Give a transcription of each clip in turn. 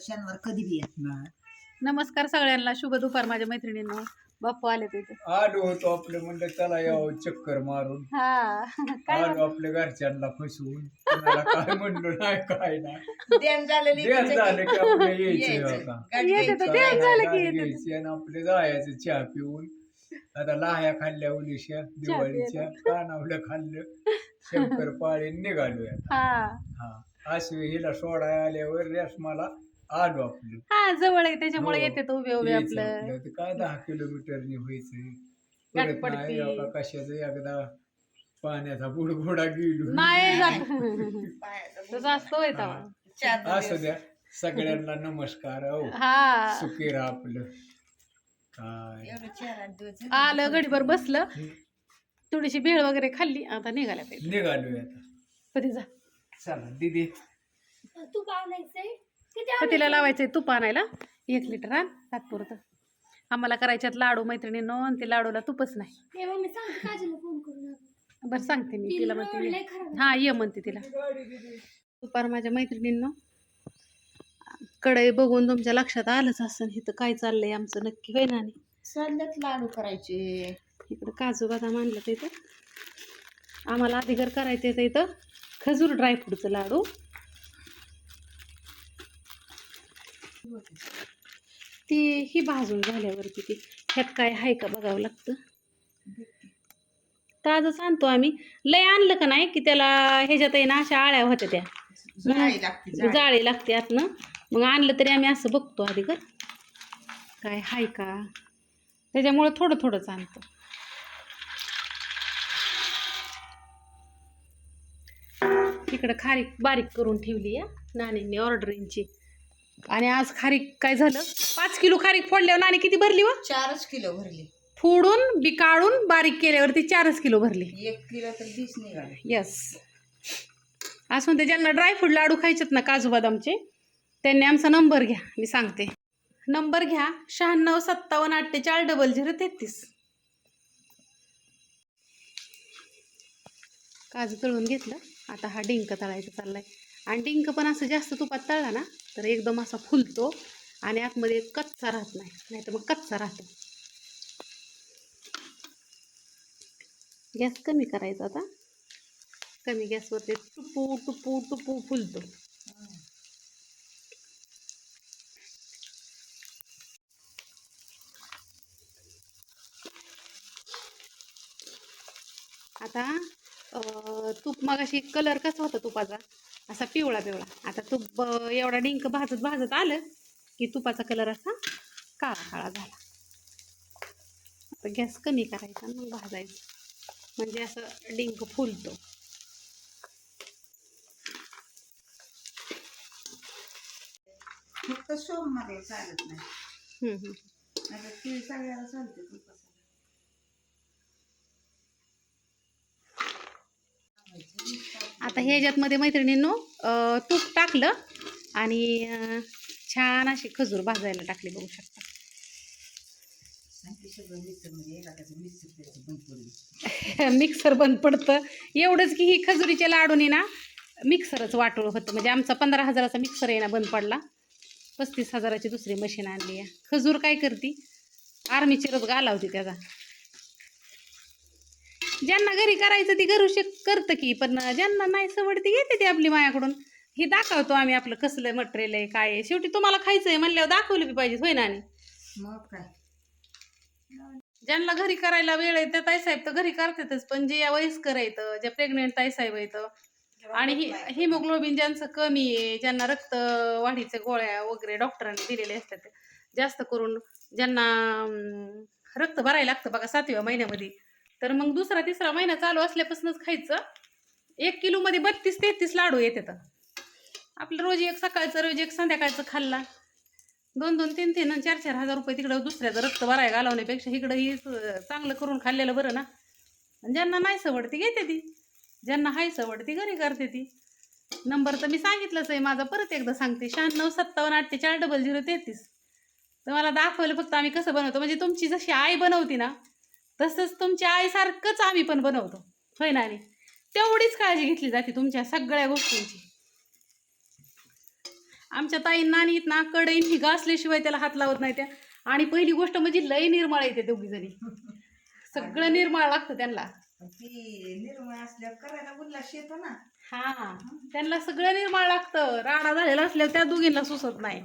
शनिवार कधी बी येत नाही नमस्कार सगळ्यांना शुभ दुपार माझ्या मैत्रिणींनो. बाप्पू आले तिथे आलो होतो आपलं म्हणलं चला यावं चक्कर मारून. हा. काय आलो आपल्या घरच्यांना फसवून कोणाला काय म्हणलो नाही काय नाही. ध्यान झालेली ध्यान झालं की. आपलं यायचं. आता. गाडी येते झालं की आणि आपले जायचं चहा पिऊन. आता लाह्या खाल्ल्या उलिशा दिवाळीच्या कानावलं खाल्लं शंकर पाळी निघालोय आता. हा. हा. हिला सोडाय आल्यावर रेशमाला आलो आपलं. हा जवळ आहे त्याच्यामुळे हो. येते तो उभे उभे यायचं आपलं. आपलं. ते काय दहा किलोमीटरनी व्हायचं? गाठ परत पडती. कशाचं? एकदा पाण्याचा बुडबुडा गेलो. नाही जात. पायाचं तसं असतो येत. असू द्या. सगळ्यांना नमस्कार हो हा. सुखी राहा आपलं. काय. आलं घडीभर बसलं. थोडीशी भेळ वगैरे खाल्ली. आता निघाल्या पाहिजे निघालोय आता. कधी जा. चला दिदी. तूप आणायचंय किती पतीला लावायचंय तूप आणायला. एक लिटर आण तात्पुरतं आम्हाला करायच्यात लाडू मैत्रिणींनो आणि ते लाडूला तुपच नाही. बरं सांगते मी तिला म्हणते आहे. हा ये म्हणते तिला. दुपार माझ्या मैत्रिणींनो कडे बघून तुमच्या लक्षात आलंच असं इथं काय चाललंय आमचं नक्की होय ना चाललेत लाडू करायचे. इकडं काजू बदाम आणलं तर इथं. आम्हाला अधिकार करायचं आहे इथं खजूर ड्रायफ्रूटचं लाडू. ती ही भाजून झाल्यावरती ती ह्यात काय आहे का बघावं लागतं? ताजच आणतो आम्ही. लय आणलं का नाही की त्याला ह्याच्यात आहे ना अशा आळ्या होत्या त्या. जाळी लागते आतनं. मग आणलं तरी आम्ही असं बघतो आधी कर काय हाय का? त्याच्यामुळे थोडं थोडंच आणतो. इकडं खारीक बारीक करून ठेवली या नानींनी ऑर्डरींची आणि आज खारीक काय झालं? पाच किलो खारीक फोडल्यावर नाणी किती भरली व? चारच किलो भरली. फोडून बी काढून बारीक केल्यावरती चारच किलो भरली. एक किलो तर निघाले. यस असं म्हणते ज्यांना ड्रायफ्रूट लाडू खायचेत ना काजू बदामचे त्यांनी आमचा नंबर घ्या. मी सांगते. नंबर घ्या. शहाण्णव सत्तावन्न अठ्ठेचाळीस डबल झिरो तेहतीस. काजू तळून घेतलं. आता हा डिंक तळायचा चाललाय. आणि डिंक पण असं जास्त तुपात तळला ना तर एकदम असा फुलतो आणि आतमध्ये कच्चा राहत नाही नाहीतर मग कच्चा राहतो. गॅस कमी करायचा आता. कमी गॅसवर ते टुपू टुपू टुपू फुलतो. आता तूप मगाशी कलर कसा होता तुपाचा? असा पिवळा पिवळा. आता तूप एवढा डिंक भाजत भाजत आलं की तुपाचा कलर असा काळा काळा झाला. आता गॅस कमी करायचा मग भाजायचं. म्हणजे असं डिंक फुलतो. सोममध्ये चालत नाही. सगळ्याला चालते तुपाचं. आता ह्याच्यातमध्ये मैत्रिणींनो तूप टाकलं आणि छान अशी खजूर भाजायला टाकली बघू शकता. मिक्सर बंद पडतं. एवढंच की ही खजुरीच्या लाडूने ना मिक्सरच वाटोळ होतं. म्हणजे आमचा पंधरा हजाराचा मिक्सर आहे ना बंद पडला. पस्तीस हजाराची दुसरी मशीन आणली आहे. खजूर काय करती? आर्मीची रस घालावती त्याचा. ज्यांना घरी करायचं ती घरू शक करतं की पण ज्यांना नाही सवड ती घेते ती आपली मायाकडून. हे दाखवतो आम्ही आपलं कसलं मटेरियल आहे काय आहे. शेवटी तुम्हाला खायचं आहे म्हणल्यावर दाखवलं बी पाहिजे होय ना आणि मग काय? ज्यांना घरी करायला वेळ आहे त्या ताईसाहेब तर घरी करतातच पण जे या वयस्कर आहेत ज्या प्रेग्नेंट ताईसाहेब आहेत आणि हि हिमोग्लोबिन ज्यांचं कमी आहे ज्यांना रक्त वाढीच्या गोळ्या वगैरे डॉक्टरांनी दिलेले असतात जास्त करून ज्यांना रक्त भरायला लागतं बघा सातव्या महिन्यामध्ये तर मग दुसरा तिसरा महिना चालू असल्यापासूनच खायचं. एक किलोमध्ये बत्तीस तेहतीस लाडू येतात. आपलं रोज एक सकाळचं रोज एक संध्याकाळचं खाल्ला. दोन दोन तीन तीन चार चार हजार रुपये तिकडं दुसऱ्याचं रक्त भराय घालवण्यापेक्षा इकडं ही चांगलं करून खाल्लेलं बरं ना. आणि ज्यांना नाही सवड ती घेते ती. ज्यांना हाय सवड ती घरी करते ती. नंबर तर मी सांगितलंच आहे माझा परत एकदा सांगते. शहाण्णव सत्तावन्न अठ्ठेचाळीस डबल झिरो तेहतीस. तर मला दाखवलं फक्त आम्ही कसं बनवतो. म्हणजे तुमची जशी आई बनवती ना तसंच तुमच्या आईसारखंच आम्ही पण बनवतो. होय ना आणि तेवढीच काळजी घेतली जाते तुमच्या सगळ्या गोष्टींची. आमच्या ताई नानीत ना कढईन ही घासल्याशिवाय त्याला हात लावत नाही त्या. आणि पहिली गोष्ट म्हणजे लय निर्मळ येते दोघी जणी. सगळं निर्मळ लागतं त्यांना. ती निर्मळ असल्यावर करायला उल्हास येतो ना. हा त्यांना सगळं निर्मळ लागतं. राडा झालेला असल्यावर त्या दोघींना सुचत नाही.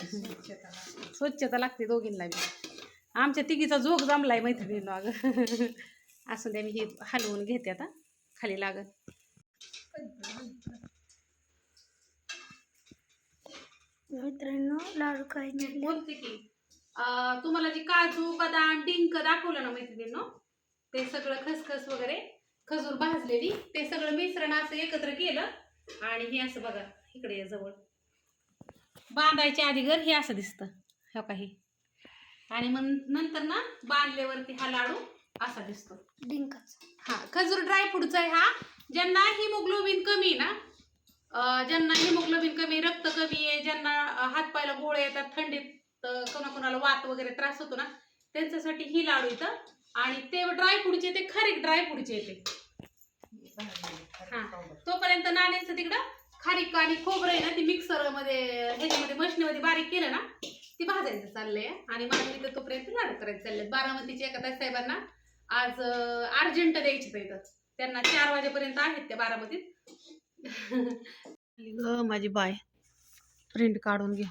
स्वच्छता लागते. स्वच्छता लागते दोघींना बी. आमच्या तिघीचा जोग जमलाय मैत्रिणीला अगं. असं द्या मी हे हलवून घेते आता. खाली लागत मित्रांनो लाडू करायचे बोलते की अं, तुम्हाला जे काजू बदाम डिंक दाखवलं ना मैत्रिणींनो ते सगळं खसखस वगैरे खजूर भाजलेली ते सगळं मिश्रण असं एकत्र केलं आणि हे असं बघा इकडे या जवळ. बांधायच्या आधी घर हे असं दिसतं. हो काही आणि मग नंतर ना बांधल्यावरती हा लाडू असा दिसतो. डिंकाच. हा खजूर ड्रायफ्रूटचा आहे हा. ज्यांना हिमोग्लोबिन कमी आहे ना ज्यांना हिमोग्लोबिन कमी रक्त कमी आहे ज्यांना हातपायला गोळे येतात थंडीत कोणाकोणाला वात वगैरे त्रास होतो ना त्यांच्यासाठी ही लाडू येतं आणि ते ड्रायफ्रूटचे ते खारीक ड्रायफ्रूटचे येते हा तोपर्यंत नाण्याचं तिकडं खारीक आणि खोबरं आहे ना ती मिक्सरमध्ये ह्याच्यामध्ये मशीनमध्ये बारीक केलं ना ती भाजायचं चाललंय. आणि मला इथं तोपर्यंत लाडू करायचे चालले बारामतीच्या एका ताई साहेबांना आज अर्जंट द्यायची इथं त्यांना चार वाजेपर्यंत आहेत त्या बारामतीत. ग माझी बाय. प्रिंट काढून घ्या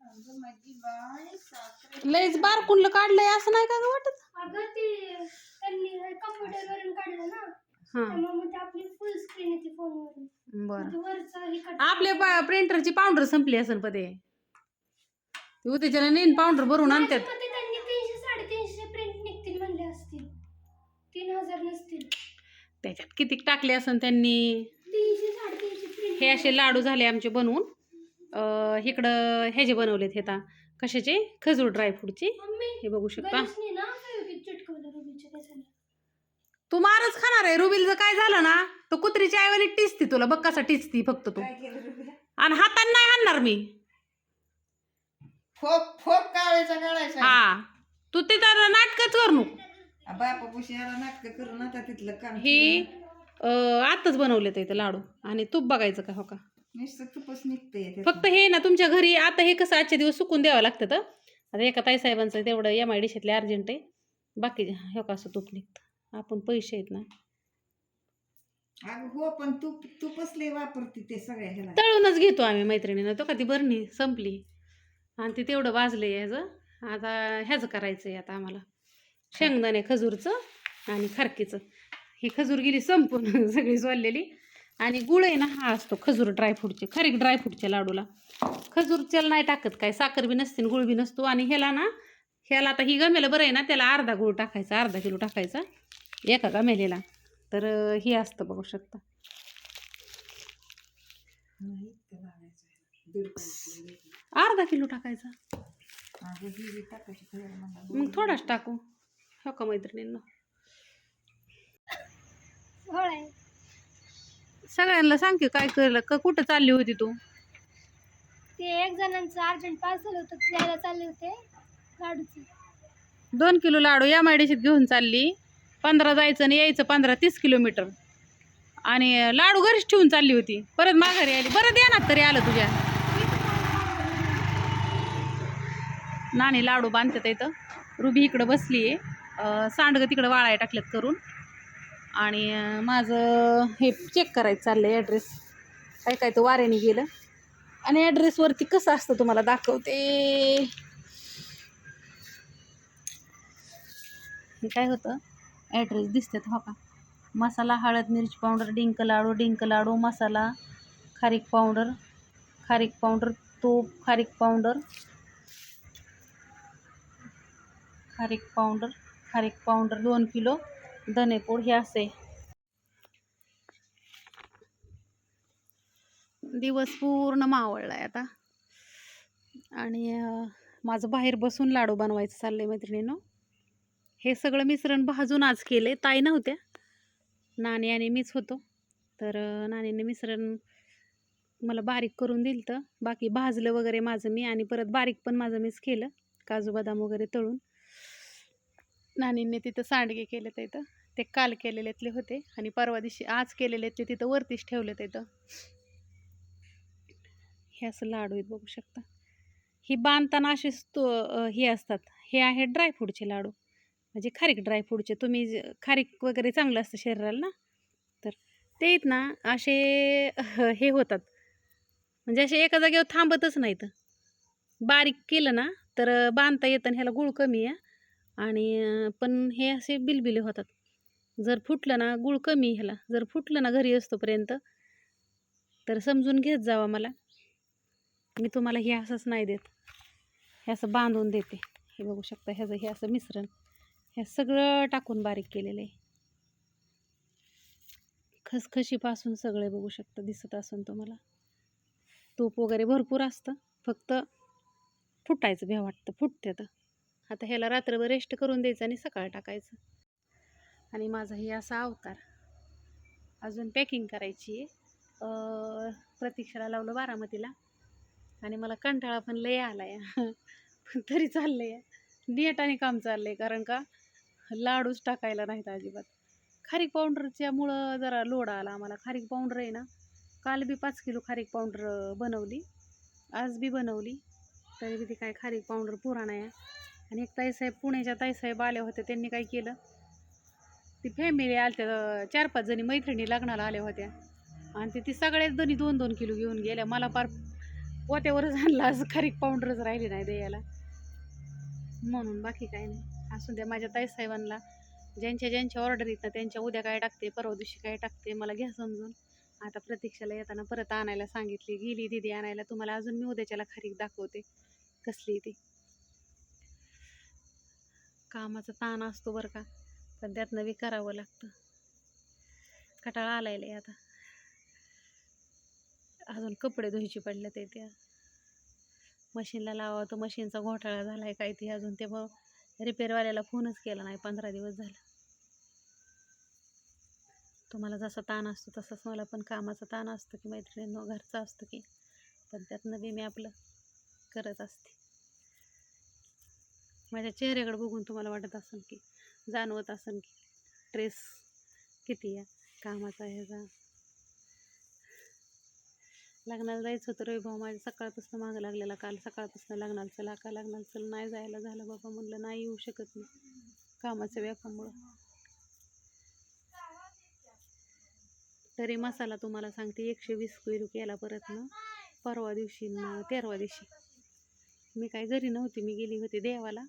अगं माझी बाय सासरे. लयच बार कुंडलं काढलंय असं नाही का ग वाटत? अगं ते त्यांनी कम्प्युटर वरून काढलं ना. हा. त्यामुळे मग ते आपली फुल स्क्रीन येते फोनवरून बर. म्हणजे वरचं हे आपल्या प्रिंटरची पावडर संपली असेल पदे. त्याच्याला नेन पावडर भरून आणतात. माझ्या मते त्यांनी तीनशे साडेतीनशे प्रिंट निघतील म्हणले असतील. तीन हजार नसतील. त्याच्यात किती टाकले असेल त्यांनी? तीनशे साडेतीनशे प्रिंट हे असे लाडू झाले आमचे बनवून. अं, इकडं ह्याचे बनवलेत हे आता कशाचे? खजूर ड्रायफ्रूटचे मम्मी हे बघू शकता. गणेशने ना? तू मारच खाणार आहे. रुबीलचं काय झालं ना तो कुत्रीच्या ऐवजी टिचती तुला. बघ कसा टिचती फक्त तू. काय केलं रुबीला? आणि हाताने नाही आणणार मी. काढायचा हा. तू तिथं नाटकच करू नको. बापा पुशीला नाटक करून आता तिथलं काम हे अं, आताच बनवले इथं लाडू. आणि तूप बघायचं का हो का? नुसतं तुपच निघतंय फक्त हे ना तुमच्या घरी आता हे कसं आजच्या दिवस सुकून द्यावं लागतं तर. आता एका ताईसाहेबांचं तेवढं एम आय डिशातले अर्जंट आहे. बाकी हे का असं तूप निघतं. आपण पैसे आहेत ना. अगं हो पण तूप तूपच लय वापरते ते सगळ्या ह्याला? तळूनच घेतो आम्ही मैत्रिणीनं. तो का ती बरणी संपली. आणि ते तेवढं वाजलं ह्याचं. आता ह्याचं करायचं आहे आता आम्हाला. शेंगदाणे खजूरचं आणि खारकीचं. ही खजूर गेली संपून सगळी सोललेली. आणि गुळ आहे ना हा असतो खजूर ड्रायफ्रूटचे खारीक ड्रायफ्रूटच्या लाडूला. खजूरच्याला नाही टाकत काय साखर बी नसते गुळ बी नसतो. आणि ह्याला ना ह्याला आता ही गमेलं बरं आहे ना त्याला अर्धा गुळ टाकायचा अर्धा किलो टाकायचा. एका गमेलेला तर हे असतं बघू शकता. अर्धा किलो टाकायचा. मग थोडाच टाकू. हो का मैत्रिणींना? सगळ्यांना सांग की काय करलं का कुठं चालली होती तू? ते एक जणांचं अर्जंट पार्सल होतं द्यायला चालले होते लाडूचे. दोन किलो लाडू या मायडीशीत घेऊन चालली. पंधरा जायचं आणि यायचं पंधरा तीस किलोमीटर. आणि लाडू घरीच ठेवून चालली होती. परत माघारी आली. बरं ना तरी आलं तुझ्या. नाणी लाडू बांधतात इथं. रुबी इकडं बसली आहे सांडगं तिकडं वाळाय टाकल्यात करून. आणि माझं हे चेक करायचं चाललं आहे ॲड्रेस काय काय तर वाऱ्याने गेलं. आणि ॲड्रेसवरती कसं असतं तुम्हाला दाखवते. काय होतं? ॲड्रेस दिसतात हो का? मसाला हळद मिरची पावडर डिंक लाडू डिंक लाडू मसाला खारीक पावडर खारीक पावडर तूप खारीक पावडर खारीक पावडर खारीक पावडर दोन किलो धनेपूड हे असे. दिवस पूर्ण मावळला आहे आता. आणि माझं बाहेर बसून लाडू बनवायचं चाललं आहे मैत्रिणीनं. हे सगळं मिश्रण भाजून आज केले ताई नव्हत्या. नाणे आणि मीच होतो. तर अं, मिश्रण मला बारीक करून दिलं तर बाकी भाजलं वगैरे माझं मी आणि परत बारीक पण माझं मीच केलं. काजू बदाम वगैरे तळून. नाणींनी तिथं सांडगे केले तर इथं ते काल केलेल्यातले होते आणि परवा दिवशी आज केलेल्यातले तिथं वरतीच ठेवलं तिथं. हे असं लाडू आहेत बघू शकता. ही बांधताना असेच तो हे असतात. हे आहे ड्रायफ्रूटचे लाडू. म्हणजे खारीक ड्रायफ्रूटचे तुम्ही जे- खारीक वगैरे चांगलं असतं शरीराला ना? तर ते आहेत ना असे हे होतात. म्हणजे असे एका जागेवर थांबतच नाहीत. बारीक केलं ना तर बांधता येतं आणि ह्याला गुळ कमी आहे. आणि पण हे असे बिलबिले होतात. जर फुटलं ना गुळ कमी ह्याला. जर फुटलं ना घरी असतोपर्यंत तर समजून घेत जावा मला. मी तुम्हाला हे असंच नाही देत. हे असं बांधून देते. हे बघू शकता ह्याचं हे असं मिश्रण. हे सगळं टाकून बारीक केलेलं. आहे खसखशीपासून सगळे बघू शकता दिसत असून तुम्हाला. तूप वगैरे भरपूर असतं फक्त फुटायचं भ्या वाटतं फुटते तर आता ह्याला रात्रभर रेस्ट करून द्यायचं आणि सकाळ टाकायचं. आणि माझा हे असा अवतार. अजून पॅकिंग करायची आहे. प्रतीक्षाला लावलं बारामतीला. आणि मला कंटाळा पण लय आला आहे पण तरी चाललं आहे नेटाने काम चाललं आहे कारण का? लाडूच टाकायला नाहीत अजिबात. खारीक पावडरच्यामुळं जरा लोड आला आम्हाला. खारीक पावडर आहे ना काल बी पाच किलो खारीक पावडर बनवली. आज बी बनवली. तरी बी ती काय खारीक पावडर पुराणा आहे आणि एक ताईसाहेब पुण्याच्या ताईसाहेब आल्या होत्या त्यांनी काय केलं? ती फॅमिली आल्या चार पाच जणी मैत्रिणी लग्नाला आल्या होत्या. आणि ते ती सगळ्याच जणी दोन दोन किलो घेऊन गेल्या. मला पार पोत्यावरच आणला आज खारीक पावडरच राहिली नाही द्यायला. म्हणून बाकी काय नाही. असून द्या माझ्या ताईसाहेबांना ज्यांच्या ज्यांच्या ऑर्डर येत ना त्यांच्या उद्या काय टाकते परवा दिवशी काय टाकते मला घ्या समजून. आता प्रतीक्षाला येताना परत आणायला सांगितली गेली दिदी आणायला तुम्हाला अजून मी उद्याच्याला खारीक दाखवते. कसली ती? कामाचा ताण असतो बरं का पण त्यातनं बी करावं लागतं. कटाळा आलाय आहे आता. अजून कपडे धुयचे पडले ते त्या. मशीनला लावा तर मशीनचा घोटाळा झाला आहे काय ते अजून ते मग रिपेअरवाल्याला फोनच केला नाही पंधरा दिवस झाला. तुम्हाला जसा ताण असतो तसंच मला पण कामाचा ताण असतो की मैत्रिणींनो घरचा असतो की. पण त्यातनं बी मी आपलं करत असते. माझ्या चेहऱ्याकडे बघून तुम्हाला वाटत असेल की जाणवत असेल की स्ट्रेस किती आहे कामाचा ह्याचा लग्नाला जायचं होतं रवी भाऊ माझ्या सकाळपासून मागं लागलेला काल सकाळपासून लग्नाला चला का लग्नाला चला नाही जायला झालं बाबा म्हणलं नाही येऊ शकत मी कामाच्या व्यापामुळं तरी मसाला तुम्हाला सांगते एकशे वीस किलो केला परत ना परवा दिवशी ना तेरवा दिवशी. मी काय घरी नव्हती मी गेली होती देवाला.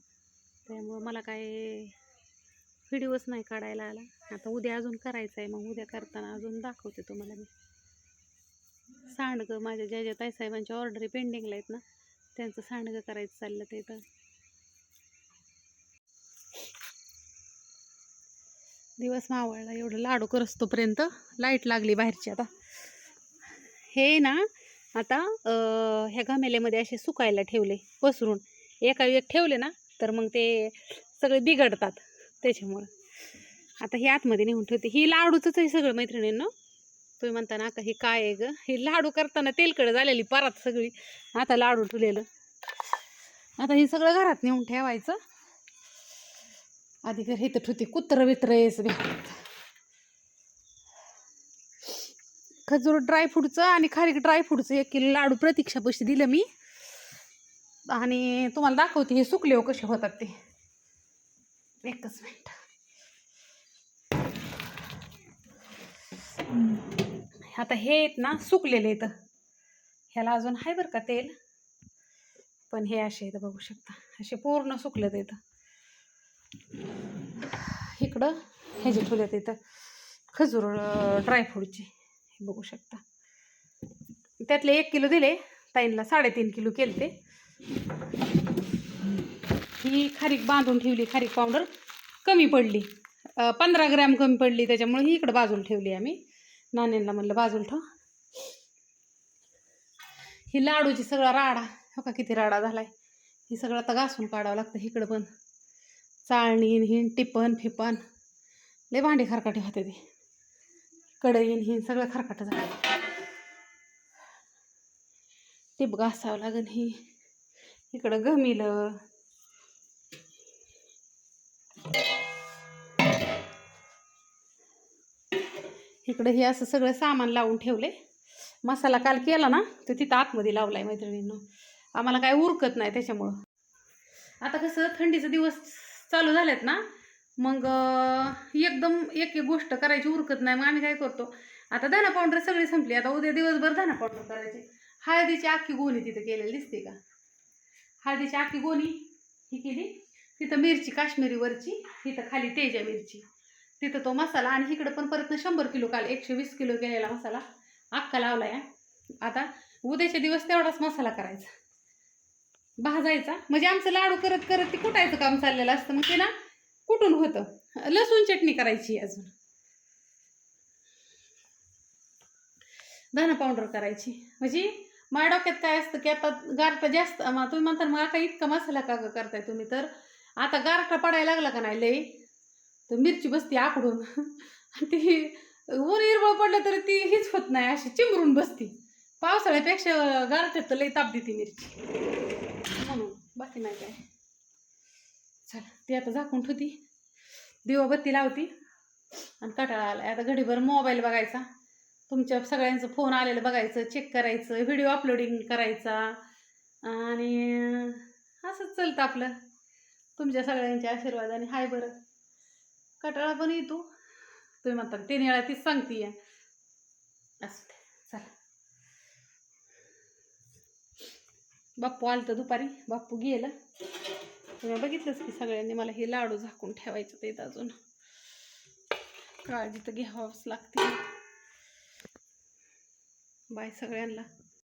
त्यामुळं मला काय व्हिडिओच नाही काढायला आला. आता उद्या अजून करायचं आहे मग उद्या करताना अजून दाखवते तुम्हाला मी. सांडगं माझ्या ज्या ज्या ताईसाहेबांच्या ऑर्डरी पेंडिंगला आहेत ना त्यांचं सांडगं करायचं चाललं ते तर. दिवस मावळला एवढं लाडू करस तोपर्यंत लाइट लागली बाहेरची आता. हे ना आता ह्या गमेल्यामध्ये असे सुकायला ठेवले पसरून. एका एक ठेवले ना तर मग ते सगळे बिघडतात त्याच्यामुळं. आता हे आतमध्ये नेऊन ठेवते. ही लाडूचंच आहे सगळं मैत्रिणींना. तुम्ही म्हणता ना का हे काय आहे ग? हे लाडू करताना तेलकड झालेली परात सगळी. आता लाडू ठुलेलं आता हे सगळं घरात नेऊन ठेवायचं. आधी घर हे तर ठुते कुत्र बित्र यायचं खजूर ड्रायफ्रूटचं आणि खारीक ड्रायफ्रूटचं एक किलो लाडू प्रतीक्षा पैसे दिलं मी. आणि तुम्हाला दाखवते हे सुकले हो कसे होतात ते. एकच मिनिट. आता हे आहेत ना सुकलेले आहेत. ह्याला अजून आहे बरं का तेल? पण हे असे आहेत बघू शकता. असे पूर्ण सुकलेत इथं इकडं ह्याचे ठेवलेत इथं खजूर ड्रायफ्रूटचे हे बघू शकता. त्यातले एक किलो दिले ताईंला साडेतीन किलो केले ते ही खारीक बांधून ठेवली खारीक पावडर कमी पडली. पंधरा ग्रॅम कमी पडली त्याच्यामुळे ही इकडं बाजूला ठेवली आम्ही. नाण्यांना म्हणलं बाजूला ठेव. ही लाडूची सगळा राडा हो का किती राडा झालाय. ही सगळं आता घासून काढावं लागतं इकडं पण. चाळणी हिन टिपण फिपण लय भांडी खरकाटी होते ती. कडईन हिन सगळं खरकाट झालं टिप घासावं लागेल ही. इकडं गमिलं. इकडं हे असं सगळं सामान लावून ठेवले. मसाला काल केला ना तर तिथं आतमध्ये लावला आहे मैत्रिणीनं. आम्हाला काय उरकत नाही त्याच्यामुळं. आता कसं थंडीचे दिवस चालू झालेत ना मग एकदम एक एक गोष्ट करायची उरकत नाही. मग आम्ही काय करतो आता धना पावडर सगळी संपली. आता उद्या दिवसभर धना पावडर करायची. हळदीची आखी गोणी तिथं केलेली दिसते का? हळदीची आखी गोणी ही केली. तिथं मिरची काश्मीरी वरची तिथं खाली तेजा मिरची. तिथं तो मसाला आणि इकडं पण परत शंभर किलो काल एकशे वीस किलो केलेला मसाला. अख्खा लावला या. आता उद्याचे दिवस तेवढाच मसाला करायचा. भाजायचा. म्हणजे आमचं लाडू करत करत ते कुटायचं काम चाललेलं असतं. मग ते ना कुटून होतं. लसूण चटणी करायची अजून. धना पावडर करायची. म्हणजे माझ्या डोक्यात काय असतं की आता गारटा जास्त मग तुम्ही म्हणता मग आता इतका मसाला का करताय तुम्ही? तर आता गारटा पडायला लागला का नाही लई? तर मिरची बसती आकडून. आणि ती ऊन हिरवळ पडलं तर ती हीच होत नाही अशी चिमरून बसती. पावसाळ्यापेक्षा गारठ्यात तर लई ताप देते मिरची. म्हणून बाकी नाही काय. चला ती आता झाकून ठेवती. दिवाबत्ती लावती. आणि कटाळा आला आता घडीभर मोबाईल बघायचा. तुमच्या सगळ्यांचं फोन आलेलं बघायचं चेक करायचं व्हिडिओ अपलोडिंग करायचा. आणि असंच चालतं आपलं. तुमच्या सगळ्यांच्या आशीर्वादाने. हाय बरं. कटाळा पण येतो तुम्ही म्हणता तीन वेळा तीच सांगते असं ते चला. बाप्पू आलं तर दुपारी बाप्पू गेलं. तुम्ही बघितलंच की सगळ्यांनी मला हे लाडू झाकून ठेवायचं ते अजून. काळजी तर घ्यावंच लागते. बाय सगळ्यांना.